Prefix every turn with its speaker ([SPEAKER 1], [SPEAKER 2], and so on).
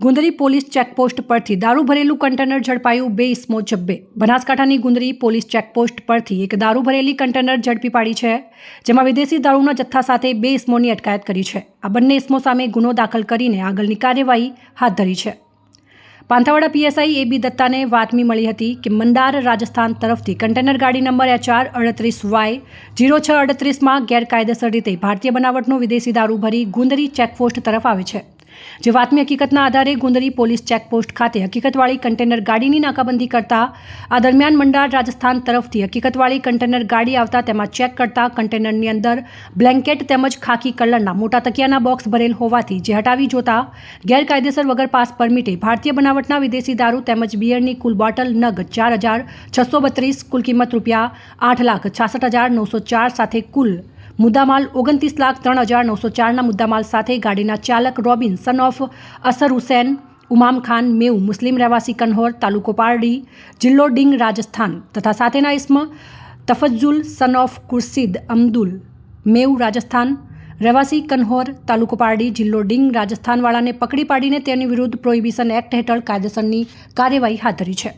[SPEAKER 1] Gundri police checkpost પરથી દારૂ ભરેલું કન્ટેનર ઝડપાયું બે ઇસમો જબ્બે. બનાસકાંઠાની ગુંદરી પોલીસ ચેકપોસ્ટ પરથી એક દારૂ ભરેલી કન્ટેનર ઝડપી પાડી છે, જેમાં વિદેશી દારૂના જથ્થા સાથે બે ઇસમોની અટકાયત કરી છે. આ બંને ઇસમો સામે ગુનો દાખલ કરીને આગળની કાર્યવાહી હાથ ધરી છે. પાંથાવાડા પીએસઆઈ એ બી દત્તાને વાતમી મળી હતી કે મંદાર રાજસ્થાન તરફથી કન્ટેનર ગાડી નંબર એચઆર અડત્રીસ વાય જીરો છ અડત્રીસમાં ગેરકાયદેસર રીતે ભારતીય બનાવટનો વિદેશી દારૂ ભરી ગુંદરી ચેકપોસ્ટ તરફ આવે છે. જે વાતમી હકીકતના આધારે ગુંદરી પોલીસ ચેકપોસ્ટ ખાતે હકીકતવાળી કન્ટેનર ગાડીની નાકાબંધી કરતા, આ દરમિયાન મંડાર રાજસ્થાન તરફથી હકીકતવાળી કન્ટેનર ગાડી આવતા તેમાં ચેક કરતા કન્ટેનરની અંદર બ્લેન્કેટ તેમજ ખાકી કલરના મોટા તકિયાના બોક્સ ભરેલ હોવાથી જે હટાવી જોતા, ગેરકાયદેસર વગર પાસ પરમિટે ભારતીય બનાવટના વિદેશી દારૂ તેમજ બિયરની કુલ બોટલ નગ ચાર હજાર છસો બત્રીસ, કુલ કિંમત રૂપિયા આઠ લાખ છાસઠ હજાર નવસો ચાર સાથે કુલ મુદ્દામાલ ઓગણત્રીસ લાખ ત્રણ હજાર નવસો ચારના મુદ્દામાલ સાથે ગાડીના ચાલક રોબિન સન ઓફ અસર હુસેન, ઉમામ ખાન મેવ મુસ્લિમ રહેવાસી કન્હોર, તાલુકો પારડી, જિલ્લો ડિંગ, રાજસ્થાન તથા સાથેના ઇસ્મ તફજુલ સન ઓફ કુર્સિદ અમદુલ મેવ રાજસ્થાન રહેવાસી કન્હોર, તાલુકો પારડી, જિલ્લો ડિંગ, રાજસ્થાનવાળાને પકડી પાડીને તેની વિરુદ્ધ પ્રોહિબિશન એક્ટ હેઠળ કાયદેસરની કાર્યવાહી હાથ ધરી છે.